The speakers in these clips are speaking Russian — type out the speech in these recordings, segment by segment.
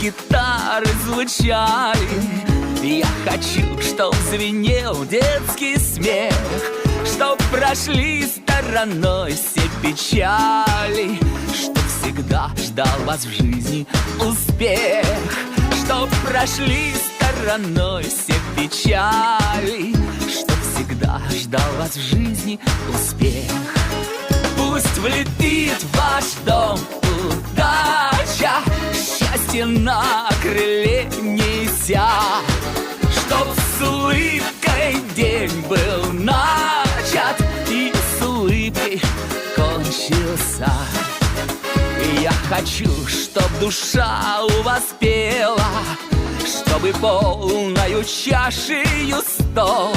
гитары звучали. Я хочу, чтоб звенел детский смех Чтоб прошли стороной все печали Чтоб всегда ждал вас в жизни успех Чтоб прошли стороной все печали Чтоб всегда ждал вас в жизни успех. Пусть влетит в ваш дом На крыле неся Чтоб с улыбкой день был начат И с улыбкой кончился. Я хочу, чтоб душа у вас пела Чтобы полною чашею стол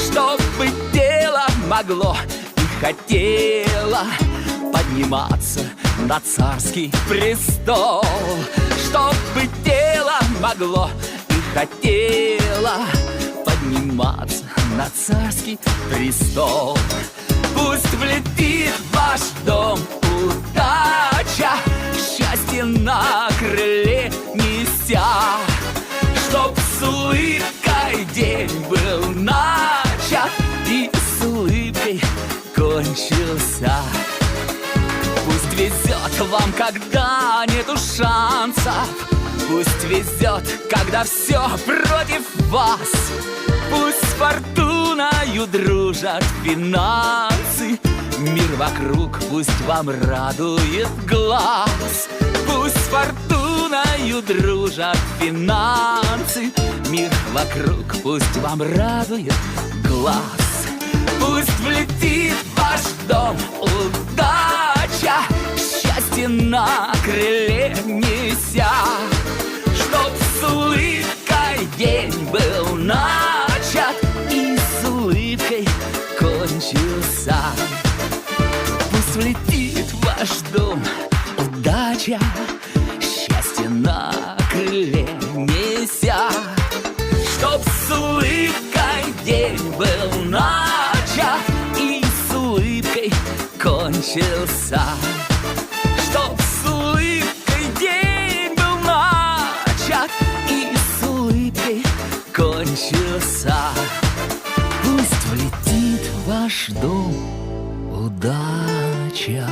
Чтобы тело могло и хотело Подниматься на царский престол Чтобы тело могло и хотело Подниматься на царский престол. Пусть влетит в ваш дом удача Счастье на крыле неся Чтоб с улыбкой день был начат И с улыбкой кончился вам, когда нету шансов. Пусть везет, когда все против вас. Пусть с фортуною дружат финансы. Мир вокруг пусть вам радует глаз. Пусть с фортуною дружат финансы. Мир вокруг пусть вам радует глаз. Пусть влетит чудеса. Пусть влетит в ваш дом удача, счастье на крыле неся, чтоб с улыбкой день был начат и с улыбкой кончился. Чтоб с улыбкой день был начат и с улыбкой кончился наш дом удача.